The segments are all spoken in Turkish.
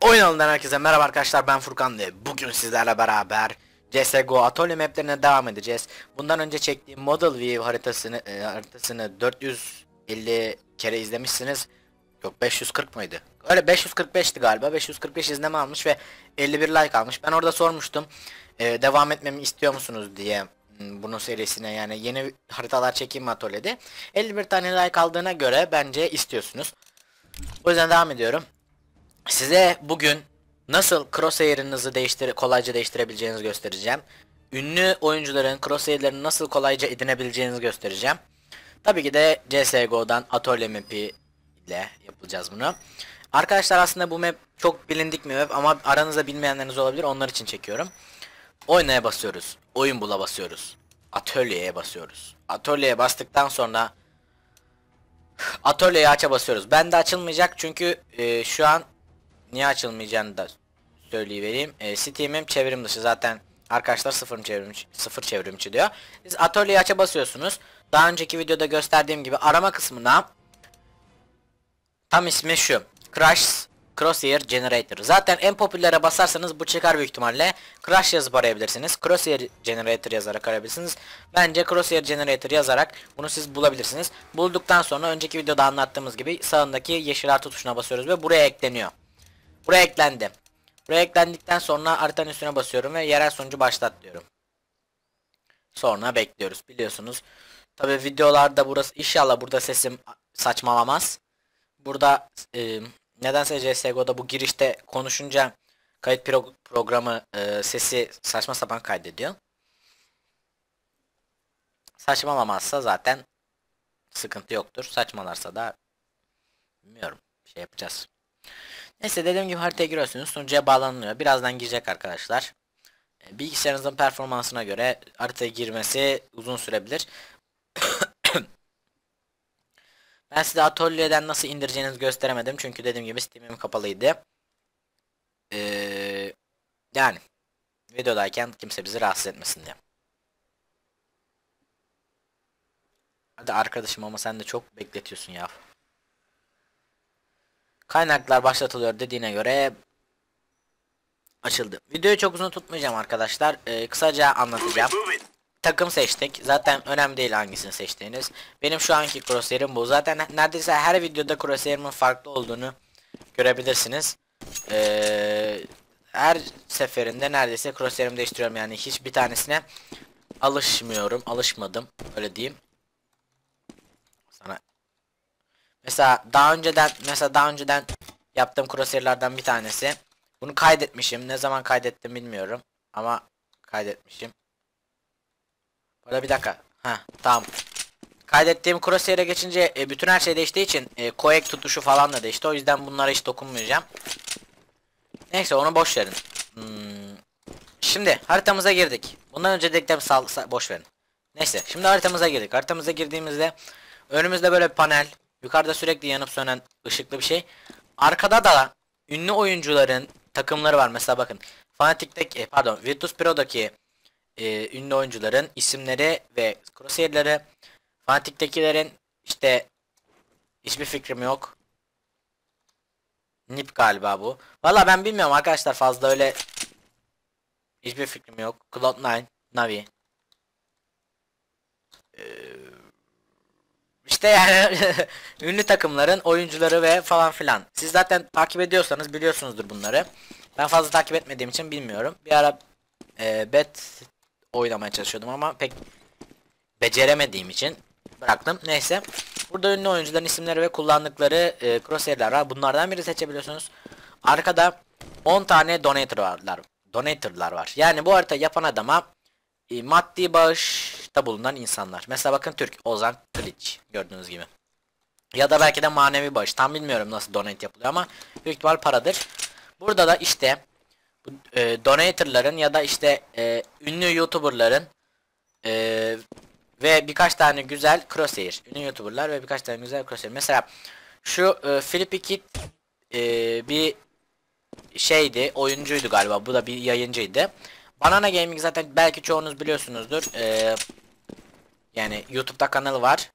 Oyun alanından herkese merhaba arkadaşlar ben Furkan ve bugün sizlerle beraber CSGO atölye maplerine devam edeceğiz. Bundan önce çektiğim Model View haritasını e, haritasını 450 kere izlemişsiniz. Yok 540 mıydı? Öyle 545'ti galiba. 545 izleme almış ve 51 like almış. Ben orada sormuştum. e, devam etmemi istiyor musunuz diye m, bunun serisine yani yeni haritalar çekeyim mi atölyede. 51 tane like aldığına göre bence istiyorsunuz. O yüzden devam ediyorum. Size bugün nasıl crosshair'ınızı değiştir kolayca değiştirebileceğinizi göstereceğim. Ünlü oyuncuların crosshair'lerini nasıl kolayca edinebileceğinizi göstereceğim. Tabii ki de CSGO'dan atölye map'i ile yapacağız bunu. Arkadaşlar aslında bu map çok bilindik bir map ama aranızda bilmeyenleriniz olabilir onlar için çekiyorum. Oynaya basıyoruz. Oyun bula basıyoruz. Atölyeye basıyoruz. Atölyeye bastıktan sonra Atölyeyi aça basıyoruz. Ben de açılmayacak çünkü e, şu an niye açılmayacağını da söyleyivereyim. E, Steam'im çevrim dışı zaten arkadaşlar sıfır çevrim sıfır çevrimçi diyor. Siz atölyeyi aça basıyorsunuz. Daha önceki videoda gösterdiğim gibi arama kısmına tam ismi şu. Crash Crosshair Generator. Zaten en popülere basarsanız bu çıkar büyük ihtimalle. Crash yazıp arayabilirsiniz. Crosshair Generator yazarak arayabilirsiniz. Bence Crosshair Generator yazarak bunu siz bulabilirsiniz. Bulduktan sonra önceki videoda anlattığımız gibi sağındaki yeşil artı tuşuna basıyoruz ve buraya ekleniyor. Buraya eklendi. Buraya eklendikten sonra haritanın üstüne basıyorum ve yerel sonucu başlat diyorum. Sonra bekliyoruz biliyorsunuz. Tabi videolarda burası inşallah burada sesim saçmalamaz. Burada e, nedense CSGO'da bu girişte konuşunca kayıt pro programı e, sesi saçma sapan kaydediyor. Saçmalamazsa zaten sıkıntı yoktur. Saçmalarsa da bilmiyorum. Şey yapacağız. Neyse dediğim gibi haritaya giriyorsunuz. Sunucuya bağlanıyor. Birazdan girecek arkadaşlar. E, Bilgisayarınızın performansına göre haritaya girmesi uzun sürebilir. ben size atölyeden nasıl indireceğinizi gösteremedim. Çünkü dediğim gibi Steam'im kapalıydı. Ee, yani videodayken kimse bizi rahatsız etmesin diye. Hadi arkadaşım ama sen de çok bekletiyorsun ya. Kaynaklar başlatılıyor dediğine göre açıldı. Videoyu çok uzun tutmayacağım arkadaşlar. Ee, kısaca anlatacağım. Takım seçtik. Zaten önemli değil hangisini seçtiğiniz. Benim şu anki crosshair'im bu. Zaten neredeyse her videoda crosshair'imin farklı olduğunu görebilirsiniz. Ee, her seferinde neredeyse crosshair'imi değiştiriyorum. Yani hiçbir tanesine alışmıyorum. Alışmadım. Öyle diyeyim. Mesela daha önceden mesela daha önceden yaptığım crosshair'lardan bir tanesi. Bunu kaydetmişim. Ne zaman kaydettim bilmiyorum ama kaydetmişim. Burada bir dakika. Ha tamam. Kaydettiğim crosshair'e geçince e, bütün her şey değiştiği için e, koek tutuşu falan da değişti. O yüzden bunlara hiç dokunmayacağım. Neyse onu boş verin. Hmm. Şimdi haritamıza girdik. Bundan önce dediklerimi sal, sal boş verin. Neyse şimdi haritamıza girdik. Haritamıza girdiğimizde önümüzde böyle bir panel. Yukarıda sürekli yanıp sönen ışıklı bir şey. Arkada da ünlü oyuncuların takımları var. Mesela bakın. Fanatic'teki e, pardon Virtus Pro'daki e, ünlü oyuncuların isimleri ve crosshair'ları Fanatic'tekilerin işte hiçbir fikrim yok. Nip galiba bu. Valla ben bilmiyorum arkadaşlar fazla öyle hiçbir fikrim yok. Cloud9, Navi. Ee, işte yani ünlü takımların oyuncuları ve falan filan. Siz zaten takip ediyorsanız biliyorsunuzdur bunları. Ben fazla takip etmediğim için bilmiyorum. Bir ara e, bet oynamaya çalışıyordum ama pek beceremediğim için bıraktım. Neyse. Burada ünlü oyuncuların isimleri ve kullandıkları e, crosshair'ler var. Bunlardan biri seçebiliyorsunuz. Arkada 10 tane donator varlar. Donator'lar var. Yani bu harita yapan adama e, maddi bağışta bulunan insanlar. Mesela bakın Türk Ozan Kılıç gördüğünüz gibi. Ya da belki de manevi bağış. Tam bilmiyorum nasıl donate yapılıyor ama büyük ihtimal paradır. Burada da işte bu e, donator'ların ya da işte e, ünlü YouTuber'ların e, ve birkaç tane güzel crosshair. Ünlü YouTuber'lar ve birkaç tane güzel crosshair. Mesela şu e, Philip Kid e, bir şeydi, oyuncuydu galiba. Bu da bir yayıncıydı. Banana Gaming zaten belki çoğunuz biliyorsunuzdur. Ee, yani YouTube'da kanalı var.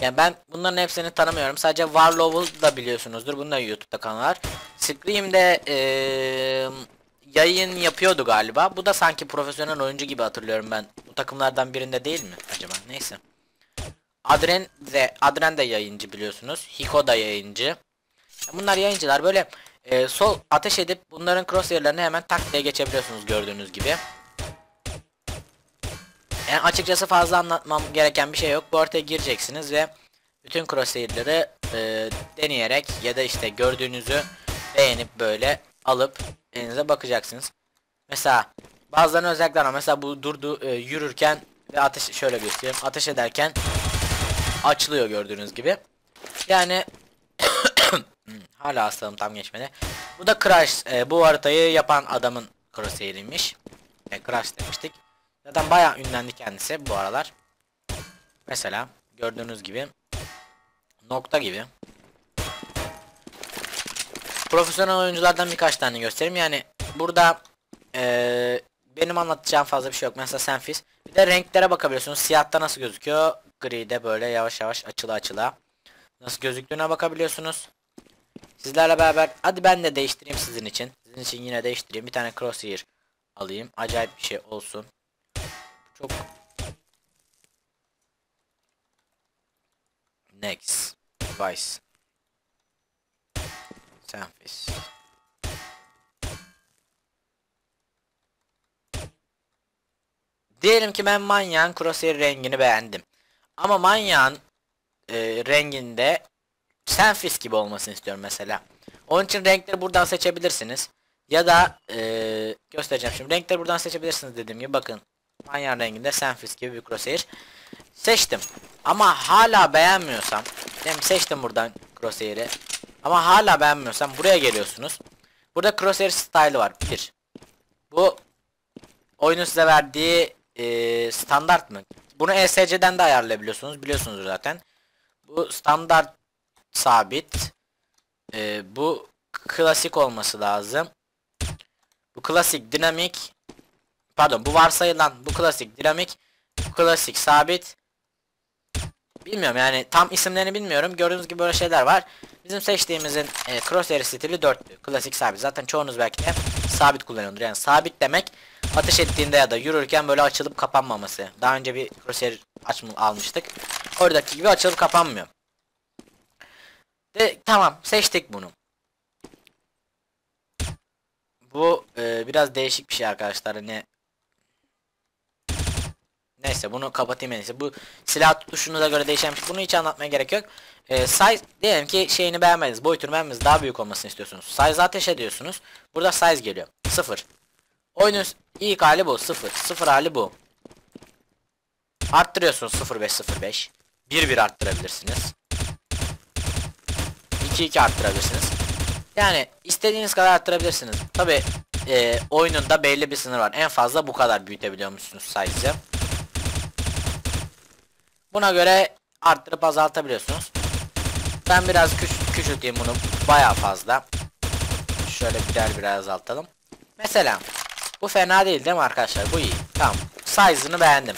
Yani ben bunların hepsini tanımıyorum. Sadece Warlow'u da biliyorsunuzdur. Bunun da YouTube'da kanalı var. Scream'de eee yayın yapıyordu galiba. Bu da sanki profesyonel oyuncu gibi hatırlıyorum ben. Bu takımlardan birinde değil mi acaba? Neyse. Adren de Adren de yayıncı biliyorsunuz. Hiko da yayıncı. Bunlar yayıncılar böyle e, sol ateş edip bunların crosshair'larını hemen tak diye geçebiliyorsunuz gördüğünüz gibi. Yani açıkçası fazla anlatmam gereken bir şey yok. Bu ortaya gireceksiniz ve bütün crosshair'ları e, deneyerek ya da işte gördüğünüzü beğenip böyle alıp elinize bakacaksınız. Mesela bazılarının özellikler var. Mesela bu durdu e, yürürken ve ateş şöyle göstereyim. Ateş ederken açılıyor gördüğünüz gibi. Yani Hmm, hala hastalığım tam geçmedi. Bu da Crash. e, bu haritayı yapan adamın crosshair'iymiş. E, Crash demiştik. Zaten bayağı ünlendi kendisi bu aralar. Mesela gördüğünüz gibi nokta gibi. Profesyonel oyunculardan birkaç tane göstereyim. Yani burada e, benim anlatacağım fazla bir şey yok. Mesela Senfis. Bir de renklere bakabiliyorsunuz. Siyahta nasıl gözüküyor? Gri'de böyle yavaş yavaş açıla açıla. Nasıl gözüktüğüne bakabiliyorsunuz. Sizlerle beraber hadi ben de değiştireyim sizin için. Sizin için yine değiştireyim. Bir tane crosshair alayım. Acayip bir şey olsun. Çok Next Vice Senfis Diyelim ki ben manyağın crosshair rengini beğendim. Ama manyağın e, renginde Senfis gibi olmasını istiyorum mesela. Onun için renkleri buradan seçebilirsiniz. Ya da e, göstereceğim şimdi. Renkleri buradan seçebilirsiniz dediğim gibi. Bakın. Manyağın renginde Senfis gibi bir crosshair. Seçtim. Ama hala beğenmiyorsam. Hem seçtim buradan crosshair'i. Ama hala beğenmiyorsam buraya geliyorsunuz. Burada crosshair style'ı var. Bir. Bu oyunun size verdiği e, standart mı? Bunu ESC'den de ayarlayabiliyorsunuz. Biliyorsunuz zaten. Bu standart sabit. E, bu klasik olması lazım. Bu klasik dinamik. Pardon bu varsayılan bu klasik dinamik. Bu klasik sabit. Bilmiyorum yani tam isimlerini bilmiyorum. Gördüğünüz gibi böyle şeyler var. Bizim seçtiğimizin e, crosshair stili dörtlü. Klasik sabit. Zaten çoğunuz belki de sabit kullanıyordur. Yani sabit demek ateş ettiğinde ya da yürürken böyle açılıp kapanmaması. Daha önce bir crosshair açma almıştık. Oradaki gibi açılıp kapanmıyor. De, tamam seçtik bunu. Bu e, biraz değişik bir şey arkadaşlar. Hani Neyse bunu kapatayım iyisi. Bu silah tutuşunuza göre değişen şey. Bunu hiç anlatmaya gerek yok. Ee, size diyelim ki şeyini beğenmediniz. Boyutunu beğenmediniz. Daha büyük olmasını istiyorsunuz. Size ateş ediyorsunuz. Burada size geliyor. 0. Oyunun ilk hali bu. 0. 0 hali bu. Arttırıyorsunuz 0505. 1 1 arttırabilirsiniz. 2 2 arttırabilirsiniz. Yani istediğiniz kadar arttırabilirsiniz. Tabi e, oyunun da belli bir sınır var. En fazla bu kadar büyütebiliyor musunuz size'ı. Buna göre arttırıp azaltabiliyorsunuz. Ben biraz küç küçülteyim bunu baya fazla. Şöyle birer birer azaltalım. Mesela bu fena değil değil mi arkadaşlar? Bu iyi. Tamam. Size'ını beğendim.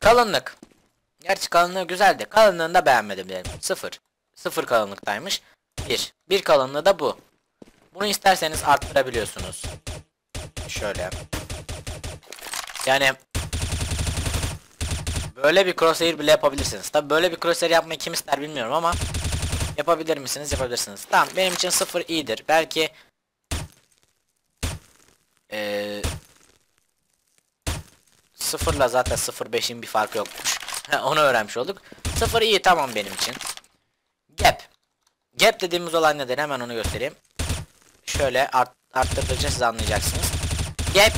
Kalınlık. Gerçi kalınlığı güzeldi. Kalınlığını da beğenmedim diyelim. Sıfır. Sıfır kalınlıktaymış. Bir. Bir kalınlığı da bu. Bunu isterseniz arttırabiliyorsunuz. Şöyle. Yani Böyle bir crosshair bile yapabilirsiniz. Tabi böyle bir crosshair yapmayı kim ister bilmiyorum ama yapabilir misiniz? Yapabilirsiniz. Tamam benim için 0 iyidir. Belki ee, sıfırla zaten 0.5'in bir farkı yokmuş. Onu öğrenmiş olduk. 0 iyi tamam benim için. Gap. Gap dediğimiz olay nedir? Hemen onu göstereyim. Şöyle art, arttırdıkça siz anlayacaksınız. Gap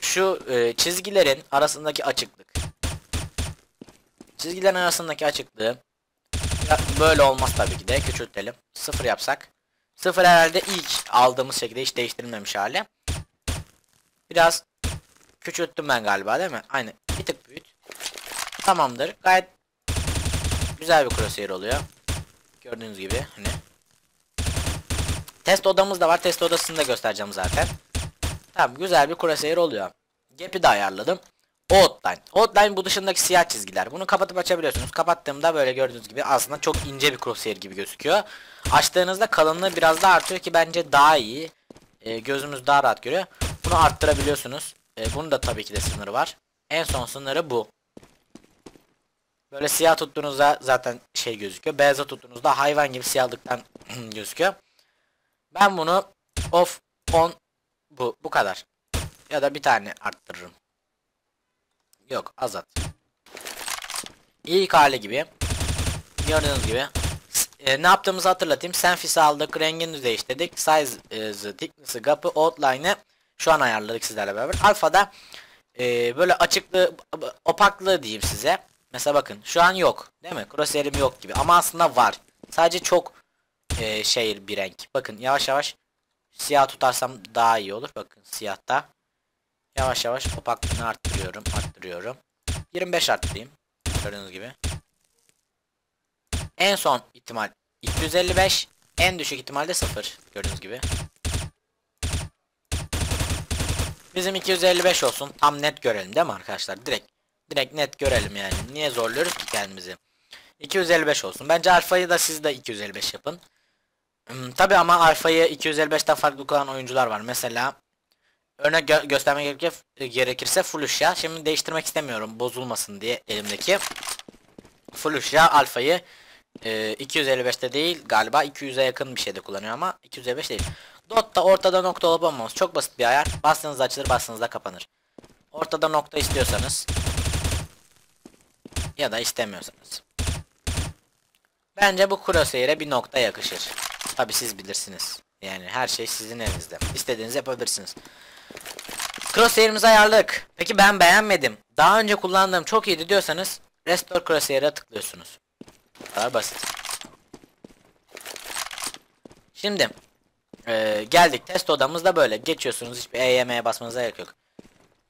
şu e, çizgilerin arasındaki açıklık. Çizgilerin arasındaki açıklığı böyle olmaz tabii ki de küçültelim. Sıfır yapsak. Sıfır herhalde ilk aldığımız şekilde hiç değiştirilmemiş hali. Biraz küçülttüm ben galiba değil mi? Aynı. Bir tık büyüt. Tamamdır. Gayet güzel bir crosshair oluyor. Gördüğünüz gibi hani. Test odamız da var. Test odasını da göstereceğim zaten. Tamam güzel bir crosshair oluyor. Gap'i de ayarladım. Outline. Outline bu dışındaki siyah çizgiler. Bunu kapatıp açabiliyorsunuz. Kapattığımda böyle gördüğünüz gibi aslında çok ince bir crosshair gibi gözüküyor. Açtığınızda kalınlığı biraz daha artıyor ki bence daha iyi. Ee, gözümüz daha rahat görüyor. Bunu arttırabiliyorsunuz. Ee, bunun da tabii ki de sınırı var. En son sınırı bu. Böyle siyah tuttuğunuzda zaten şey gözüküyor. Beyaza tuttuğunuzda hayvan gibi siyahlıktan gözüküyor. Ben bunu off on bu bu kadar. Ya da bir tane arttırırım. Yok azat. İlk hali gibi. Gördüğünüz gibi. E, ne yaptığımızı hatırlatayım. Senfis'i aldık. Rengini değiştirdik. Size'ı, thickness'ı, gap'ı, outline'ı şu an ayarladık sizlerle beraber. Alfa'da e, böyle açıklığı, opaklığı diyeyim size. Mesela bakın şu an yok. Değil mi? Crosshair'im yok gibi. Ama aslında var. Sadece çok e, şey bir renk. Bakın yavaş yavaş siyah tutarsam daha iyi olur. Bakın siyahta. Yavaş yavaş opaklığını arttırıyorum. Arttırıyorum. 25 arttırayım. Gördüğünüz gibi. En son ihtimal 255. En düşük ihtimalde 0. Gördüğünüz gibi. Bizim 255 olsun. Tam net görelim değil mi arkadaşlar? Direkt direkt net görelim yani. Niye zorluyoruz ki kendimizi? 255 olsun. Bence alfayı da siz de 255 yapın. Hmm, Tabi ama alfayı 255'ten farklı kullanan oyuncular var. Mesela örnek gö göstermek gerekir, gerekirse Fulusha. Şimdi değiştirmek istemiyorum bozulmasın diye elimdeki. Fulusha alfayı e, 255'te değil galiba 200'e yakın bir şeyde kullanıyor ama 255 değil. Dot'ta ortada nokta olup olmaması çok basit bir ayar. Bastığınızda açılır bastığınızda kapanır. Ortada nokta istiyorsanız ya da istemiyorsanız. Bence bu crosshair'e bir nokta yakışır. Tabi siz bilirsiniz. Yani her şey sizin elinizde. İstediğinizi yapabilirsiniz. Crosshair'imizi ayarladık. Peki ben beğenmedim. Daha önce kullandığım çok iyiydi diyorsanız Restore Crosshair'a tıklıyorsunuz. Bu kadar basit. Şimdi e, geldik test odamızda böyle geçiyorsunuz hiçbir EYM'ye basmanıza gerek yok.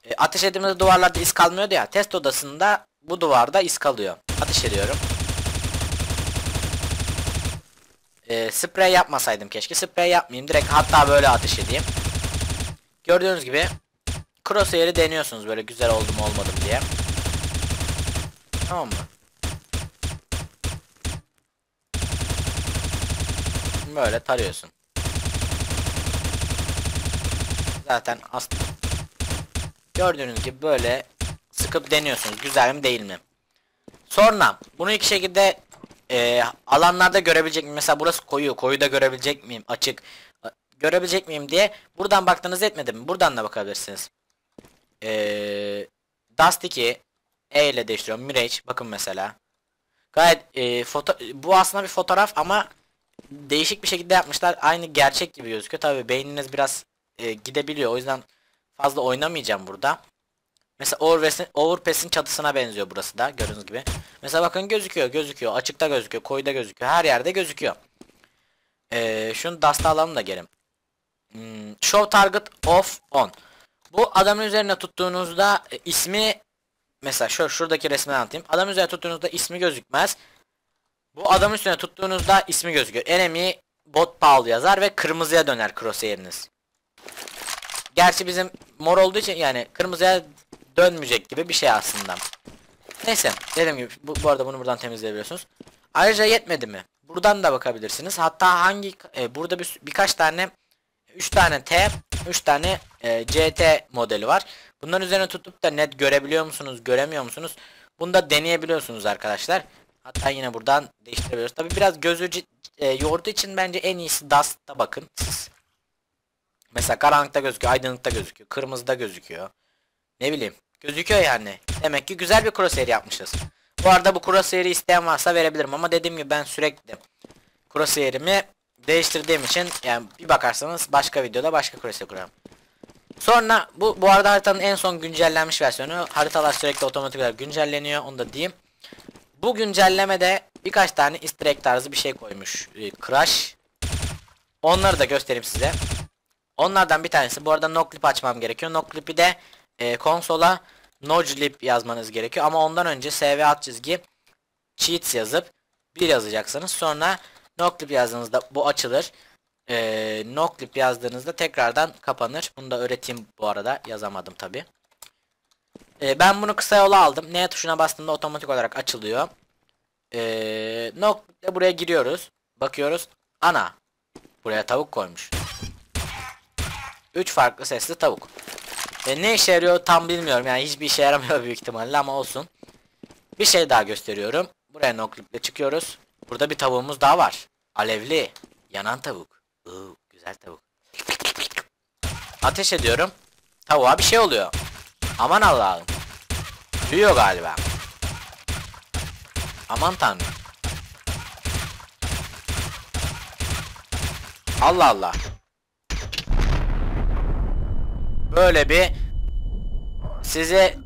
E, ateş ettiğimizde duvarlarda iz kalmıyordu ya test odasında bu duvarda iz kalıyor. Ateş ediyorum. E, sprey yapmasaydım keşke. Sprey yapmayayım. Direkt hatta böyle ateş edeyim. Gördüğünüz gibi crosshair'i deniyorsunuz böyle güzel oldu mu olmadı mı diye. Tamam mı? Böyle tarıyorsun. Zaten aslında gördüğünüz gibi böyle sıkıp deniyorsunuz. Güzel mi değil mi? Sonra bunu iki şekilde e, alanlarda görebilecek miyim? Mesela burası koyu. Koyu da görebilecek miyim? Açık. Görebilecek miyim diye buradan baktığınız etmedi mi? Buradan da bakabilirsiniz. E, Dust 2 E ile değiştiriyorum. Mirage bakın mesela. Gayet e, foto bu aslında bir fotoğraf ama değişik bir şekilde yapmışlar. Aynı gerçek gibi gözüküyor. Tabi beyniniz biraz e, gidebiliyor. O yüzden fazla oynamayacağım burada. Mesela Overpass'in Overpass'in çatısına benziyor burası da gördüğünüz gibi. Mesela bakın gözüküyor, gözüküyor. Açıkta gözüküyor, koyuda gözüküyor. Her yerde gözüküyor. Ee, şunu dasta alalım da gelin. Hmm, show target off on. Bu adamın üzerine tuttuğunuzda e, ismi mesela şu şuradaki resmi anlatayım. Adamın üzerine tuttuğunuzda ismi gözükmez. Bu adamın üstüne tuttuğunuzda ismi gözüküyor. Enemy bot pahalı yazar ve kırmızıya döner crosshair'iniz. Gerçi bizim mor olduğu için yani kırmızıya dönmeyecek gibi bir şey aslında. Neyse dediğim gibi bu, bu arada bunu buradan temizleyebiliyorsunuz. Ayrıca yetmedi mi? Buradan da bakabilirsiniz. Hatta hangi e, burada bir, birkaç tane 3 tane T 3 tane e, CT modeli var. Bunların üzerine tutup da net görebiliyor musunuz göremiyor musunuz? Bunu da deneyebiliyorsunuz arkadaşlar. Hatta yine buradan değiştirebiliyoruz. Tabi biraz gözü e, yorduğu için bence en iyisi Dust'ta bakın. Mesela karanlıkta gözüküyor, aydınlıkta gözüküyor, kırmızıda gözüküyor. Ne bileyim. Gözüküyor yani. Demek ki güzel bir crosshair yapmışız. Bu arada bu crosshair'i isteyen varsa verebilirim ama dediğim gibi ben sürekli crosshair'imi değiştirdiğim için yani bir bakarsanız başka videoda başka crosshair kuruyorum. Sonra bu bu arada haritanın en son güncellenmiş versiyonu. Haritalar sürekli otomatik olarak güncelleniyor. Onu da diyeyim. Bu güncellemede birkaç tane easter egg tarzı bir şey koymuş. Ee, Crash. Onları da göstereyim size. Onlardan bir tanesi. Bu arada noclip açmam gerekiyor. Noclip'i de e, konsola noclip yazmanız gerekiyor. Ama ondan önce sv alt çizgi cheats yazıp bir yazacaksınız. Sonra noclip yazdığınızda bu açılır. E, noclip yazdığınızda tekrardan kapanır. Bunu da öğreteyim bu arada. Yazamadım tabi. Ee, ben bunu kısa yola aldım. N tuşuna bastığımda otomatik olarak açılıyor. Ee, nokta buraya giriyoruz. Bakıyoruz. Ana. Buraya tavuk koymuş. 3 farklı sesli tavuk. E, ne işe yarıyor tam bilmiyorum. Yani hiçbir işe yaramıyor büyük ihtimalle ama olsun. Bir şey daha gösteriyorum. Buraya noklikle çıkıyoruz. Burada bir tavuğumuz daha var. Alevli. Yanan tavuk. Iı, güzel tavuk. Ateş ediyorum. Tavuğa bir şey oluyor. Aman Allah'ım. Büyüyor galiba. Aman tanrım. Allah Allah. Böyle bir size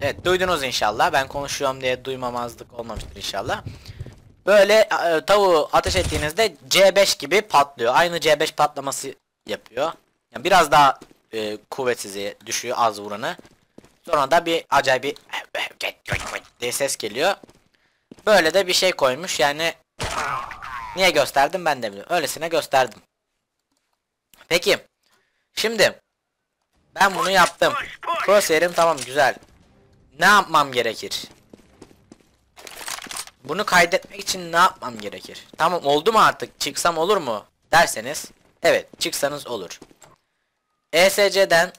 Evet duydunuz inşallah. Ben konuşuyorum diye duymamazlık olmamıştır inşallah. Böyle e, tavuğu ateş ettiğinizde C5 gibi patlıyor. Aynı C5 patlaması yapıyor. Yani biraz daha e, kuvvetsiz düşüyor az vuranı. Sonra da bir acayip bir diye ses geliyor. Böyle de bir şey koymuş yani niye gösterdim ben de bilmiyorum. Öylesine gösterdim. Peki. Şimdi ben bunu yaptım. Crosshair'im tamam güzel. Ne yapmam gerekir? Bunu kaydetmek için ne yapmam gerekir? Tamam oldu mu artık? Çıksam olur mu? Derseniz evet çıksanız olur. ESC'den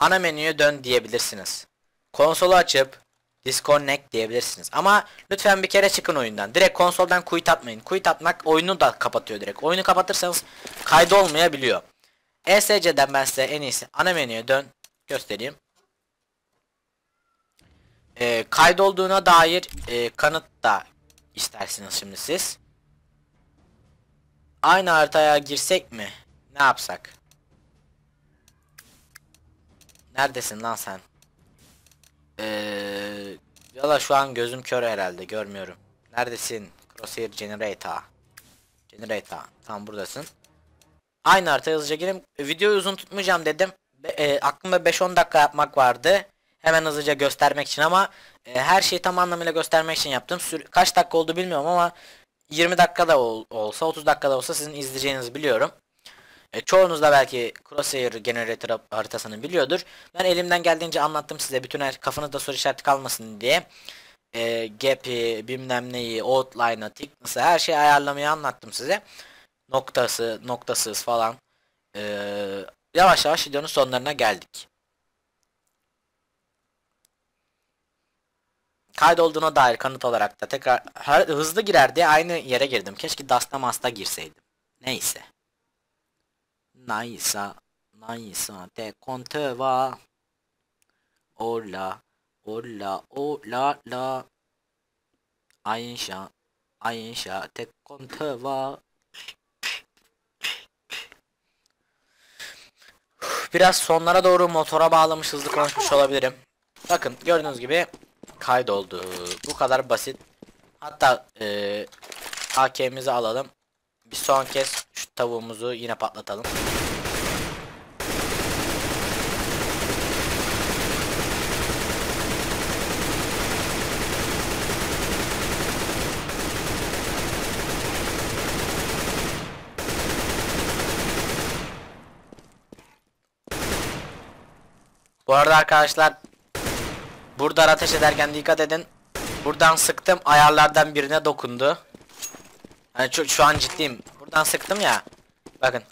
ana menüye dön diyebilirsiniz. Konsolu açıp disconnect diyebilirsiniz. Ama lütfen bir kere çıkın oyundan. Direkt konsoldan quit atmayın. Quit atmak oyunu da kapatıyor direkt. Oyunu kapatırsanız kaydı olmayabiliyor. ESC'den ben size en iyisi ana menüye dön göstereyim. E, kaydolduğuna dair e, kanıt da istersiniz şimdi siz. Aynı haritaya girsek mi? Ne yapsak? Neredesin lan sen? Eee Valla şu an gözüm kör herhalde görmüyorum. Neredesin? Crosshair Generator. Generator. Tam buradasın. Aynı haritaya hızlıca gireyim. E, videoyu uzun tutmayacağım dedim. E, aklımda 5-10 dakika yapmak vardı. Hemen hızlıca göstermek için ama e, her şeyi tam anlamıyla göstermek için yaptım. Sür kaç dakika oldu bilmiyorum ama 20 dakikada ol olsa 30 dakikada olsa sizin izleyeceğinizi biliyorum. E, çoğunuz da belki Crosshair Generator haritasını biliyordur. Ben elimden geldiğince anlattım size. Bütün her kafanızda soru işareti kalmasın diye. E, gap'i, bilmem neyi, outline'ı, thickness'ı her şeyi ayarlamayı anlattım size. Noktası, noktasız falan. E, yavaş yavaş videonun sonlarına geldik. Kaydolduğuna dair kanıt olarak da tekrar hızlı girer diye aynı yere girdim. Keşke Dasta Masta girseydim. Neyse. Naisa, naisa te konte wa. Ola, ola, ola la. Ayşa, Ayşa te konte wa. Biraz sonlara doğru motora bağlamış hızlı konuşmuş olabilirim. Bakın gördüğünüz gibi kaydoldu. Bu kadar basit. Hatta e, AK'mizi alalım. Bir son kez şu tavuğumuzu yine patlatalım. Bu arada arkadaşlar Buradan ateş ederken dikkat edin. Buradan sıktım ayarlardan birine dokundu. Hani şu, şu an ciddiyim. Buradan sıktım ya. Bakın.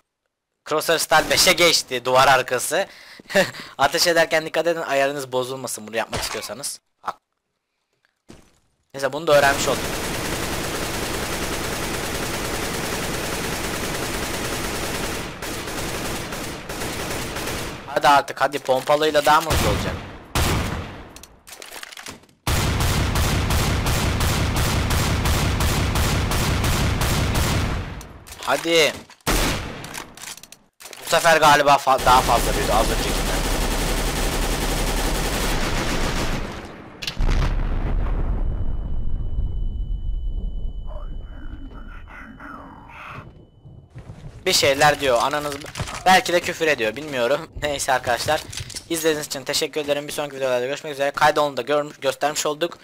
Crosshair Style 5'e geçti duvar arkası. ateş ederken dikkat edin ayarınız bozulmasın bunu yapmak istiyorsanız. Bak. Neyse bunu da öğrenmiş olduk. Artık hadi pompalıyla daha mı hızlı olacak? Hadi. Bu sefer galiba fa daha fazla büyüdü az öncekinden. Bir şeyler diyor ananız belki de küfür ediyor bilmiyorum. Neyse arkadaşlar. İzlediğiniz için teşekkür ederim. Bir sonraki videolarda görüşmek üzere. Kaydolunu da görmüş, göstermiş olduk.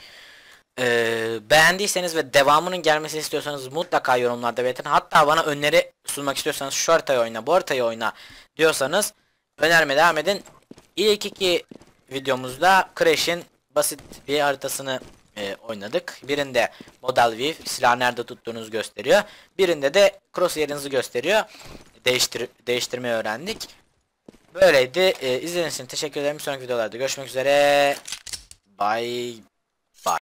Ee, beğendiyseniz ve devamının gelmesini istiyorsanız mutlaka yorumlarda belirtin. Hatta bana öneri sunmak istiyorsanız şu haritayı oyna, bu haritayı oyna diyorsanız önerme devam edin. İlk iki videomuzda Crash'in basit bir haritasını e, oynadık. Birinde Model View silah nerede tuttuğunuzu gösteriyor. Birinde de crosshair'ınızı gösteriyor. Değiştir değiştirmeyi öğrendik. Böyleydi. E, izlediğiniz için teşekkür ederim. Sonraki videolarda görüşmek üzere. Bye.